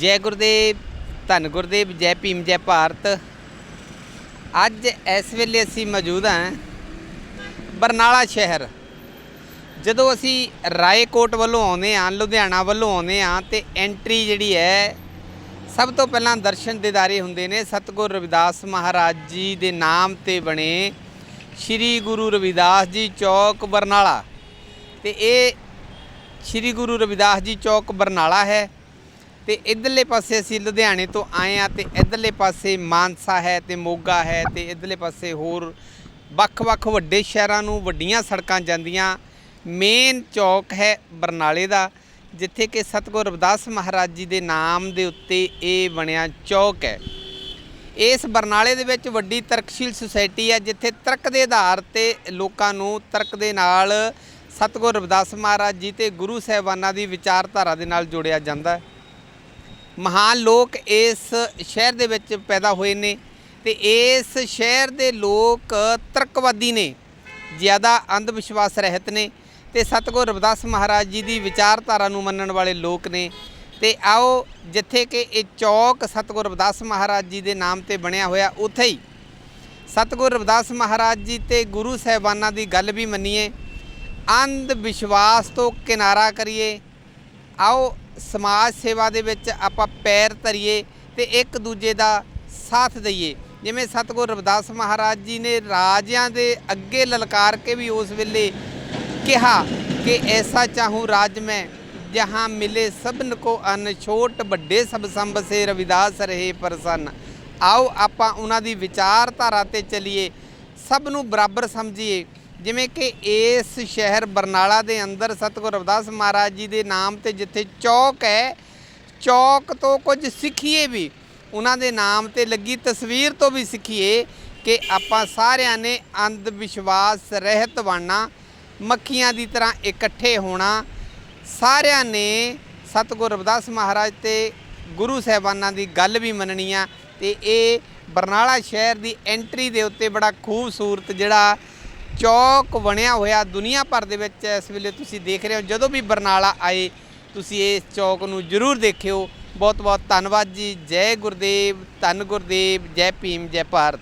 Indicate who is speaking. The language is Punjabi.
Speaker 1: ਜੈ ਗੁਰਦੇਵ, ਧੰਨ ਗੁਰਦੇਵ, ਜੈ ਭੀਮ, ਜੈ ਭਾਰਤ। ਅੱਜ ਇਸ ਵੇਲੇ ਅਸੀਂ ਮੌਜੂਦ ਹਾਂ ਬਰਨਾਲਾ ਸ਼ਹਿਰ। ਜਦੋਂ ਅਸੀਂ ਰਾਏਕੋਟ ਵੱਲੋਂ ਆਉਂਦੇ ਹਾਂ, ਲੁਧਿਆਣਾ ਵੱਲੋਂ ਆਉਂਦੇ ਹਾਂ, ਤੇ ਐਂਟਰੀ ਜਿਹੜੀ ਹੈ, ਸਭ ਤੋਂ ਪਹਿਲਾਂ ਦਰਸ਼ਨ ਦਿਦਾਰੇ ਹੁੰਦੇ ਨੇ। ਸਤਿਗੁਰ ਰਵਿਦਾਸ ਮਹਾਰਾਜ ਜੀ ਦੇ ਨਾਮ ਤੇ ਬਣੇ ਸ੍ਰੀ ਗੁਰੂ ਰਵਿਦਾਸ ਜੀ ਚੌਕ ਬਰਨਾਲਾ। ਤੇ ਇਹ ਸ੍ਰੀ ਗੁਰੂ ਰਵਿਦਾਸ ਜੀ ਚੌਕ ਬਰਨਾਲਾ ਹੈ। ਤੇ ਇਧਰਲੇ ਪਾਸੇ ਅਸੀਂ ਲੁਧਿਆਣੇ ਤੋਂ ਆਏ ਆ ਤੇ ਇਧਰਲੇ ਪਾਸੇ ਮਾਨਸਾ ਹੈ ਤੇ ਮੋਗਾ ਹੈ ਤੇ ਇਧਰਲੇ ਪਾਸੇ ਹੋਰ ਵੱਖ-ਵੱਖ ਵੱਡੇ ਸ਼ਹਿਰਾਂ ਨੂੰ ਵੱਡੀਆਂ ਸੜਕਾਂ ਜਾਂਦੀਆਂ। ਮੇਨ ਚੌਕ ਹੈ ਬਰਨਾਲੇ ਦਾ, ਜਿੱਥੇ ਕਿ ਸਤਿਗੁਰ ਰਵਿਦਾਸ ਮਹਾਰਾਜ ਜੀ ਦੇ ਨਾਮ ਦੇ ਉੱਤੇ ਇਹ ਬਣਿਆ ਚੌਕ ਹੈ। ਇਸ ਬਰਨਾਲੇ ਦੇ ਵਿੱਚ ਵੱਡੀ ਤਰਕਸ਼ੀਲ ਸੁਸਾਇਟੀ ਹੈ, ਜਿੱਥੇ ਤਰਕ ਦੇ ਆਧਾਰ ਤੇ ਲੋਕਾਂ ਨੂੰ ਤਰਕ ਦੇ ਨਾਲ ਸਤਿਗੁਰ ਰਵਿਦਾਸ ਮਹਾਰਾਜ ਜੀ ਤੇ ਗੁਰੂ ਸਾਹਿਬਾਨਾਂ ਦੀ ਵਿਚਾਰਧਾਰਾ ਦੇ ਨਾਲ ਜੋੜਿਆ ਜਾਂਦਾ ਹੈ। ਮਹਾਨ ਲੋਕ ਇਸ ਸ਼ਹਿਰ ਦੇ ਵਿੱਚ ਪੈਦਾ ਹੋਏ ਨੇ ਤੇ ਇਸ ਸ਼ਹਿਰ ਦੇ ਲੋਕ ਤਰਕਵਾਦੀ ਨੇ, ਜ਼ਿਆਦਾ ਅੰਧ ਵਿਸ਼ਵਾਸ ਰਹਿਤ ਨੇ ਤੇ ਸਤਿਗੁਰ ਰਵਿਦਾਸ ਮਹਾਰਾਜ ਜੀ ਦੀ ਵਿਚਾਰਧਾਰਾ ਨੂੰ ਮੰਨਣ ਵਾਲੇ ਲੋਕ ਨੇ। ਤੇ ਆਓ ਜਿੱਥੇ ਕਿ ਇਹ ਚੌਕ ਸਤਿਗੁਰ ਰਵਿਦਾਸ ਮਹਾਰਾਜ ਜੀ ਦੇ ਨਾਮ ਤੇ ਬਣਿਆ ਹੋਇਆ, ਉੱਥੇ ਹੀ ਸਤਿਗੁਰ ਰਵਿਦਾਸ ਮਹਾਰਾਜ ਜੀ ਤੇ ਗੁਰੂ ਸਾਹਿਬਾਨਾਂ ਦੀ ਗੱਲ ਵੀ ਮੰਨੀਏ। ਅੰਧ ਵਿਸ਼ਵਾਸ ਤੋਂ ਕਿਨਾਰਾ ਕਰੀਏ ਆਓ ਸਮਾਜ ਸੇਵਾ ਦੇ ਵਿੱਚ ਆਪਾਂ ਪੈਰ ਧਰੀਏ ਤੇ ਇੱਕ ਦੂਜੇ ਦਾ ਸਾਥ ਦਈਏ। ਜਿਵੇਂ ਸਤਿਗੁਰ ਰਵਿਦਾਸ ਮਹਾਰਾਜ ਜੀ ਨੇ ਰਾਜਿਆਂ ਦੇ ਅੱਗੇ ਲਲਕਾਰ ਕੇ ਵੀ ਉਸ ਵੇਲੇ ਕਿਹਾ ਕਿ ਐਸਾ ਚਾਹੂੰ ਰਾਜ ਮੈਂ, ਜਹਾਂ ਮਿਲੇ ਸਭਨ ਕੋ ਅਨ, ਛੋਟ ਵੱਡੇ ਸਭ ਸੰਭ ਸੇ ਰਵਿਦਾਸ ਰਹੇ ਪ੍ਰਸੰਨ। ਆਓ ਆਪਾਂ ਉਹਨਾਂ ਦੀ ਵਿਚਾਰਧਾਰਾ ਤੇ ਚਲੀਏ, ਸਭ ਨੂੰ ਬਰਾਬਰ ਸਮਝੀਏ। ਜਿਵੇਂ ਕਿ ਇਸ ਸ਼ਹਿਰ ਬਰਨਾਲਾ ਦੇ ਅੰਦਰ ਸਤਿਗੁਰ ਰਵਿਦਾਸ ਮਹਾਰਾਜ ਜੀ ਦੇ ਨਾਮ ਤੇ ਜਿੱਥੇ ਚੌਕ ਹੈ, ਚੌਕ ਤੋਂ ਕੁਝ ਸਿੱਖੀਏ ਵੀ, ਉਹਨਾਂ ਦੇ ਨਾਮ ਤੇ ਲੱਗੀ ਤਸਵੀਰ ਤੋਂ ਵੀ ਸਿੱਖੀਏ ਕਿ ਆਪਾਂ ਸਾਰਿਆਂ ਨੇ ਅੰਧ ਵਿਸ਼ਵਾਸ ਰਹਿਤ ਬਣਨਾ ਮੱਖੀਆਂ ਦੀ ਤਰ੍ਹਾਂ ਇਕੱਠੇ ਹੋਣਾ, ਸਾਰਿਆਂ ਨੇ ਸਤਿਗੁਰ ਰਵਿਦਾਸ ਮਹਾਰਾਜ ਤੇ ਗੁਰੂ ਸਾਹਿਬਾਨਾਂ ਦੀ ਗੱਲ ਵੀ ਮੰਨਣੀ ਆ ਤੇ ਇਹ ਬਰਨਾਲਾ ਸ਼ਹਿਰ ਦੀ ਐਂਟਰੀ ਦੇ ਉੱਤੇ ਬੜਾ ਖੂਬਸੂਰਤ ਜਿਹੜਾ ਚੌਕ ਬਣਿਆ ਹੋਇਆ ਦੁਨੀਆ ਭਰ ਦੇ ਵਿੱਚ ਇਸ ਵੇਲੇ ਤੁਸੀਂ ਦੇਖ ਰਹੇ ਹੋ। ਜਦੋਂ ਵੀ ਬਰਨਾਲਾ ਆਏ, ਤੁਸੀਂ ਇਸ ਚੌਕ ਨੂੰ ਜ਼ਰੂਰ ਦੇਖਿਓ। ਬਹੁਤ ਬਹੁਤ ਧੰਨਵਾਦ ਜੀ। ਜੈ ਗੁਰਦੇਵ, ਧੰਨ ਗੁਰਦੇਵ, ਜੈ ਭੀਮ, ਜੈ ਭਾਰਤ।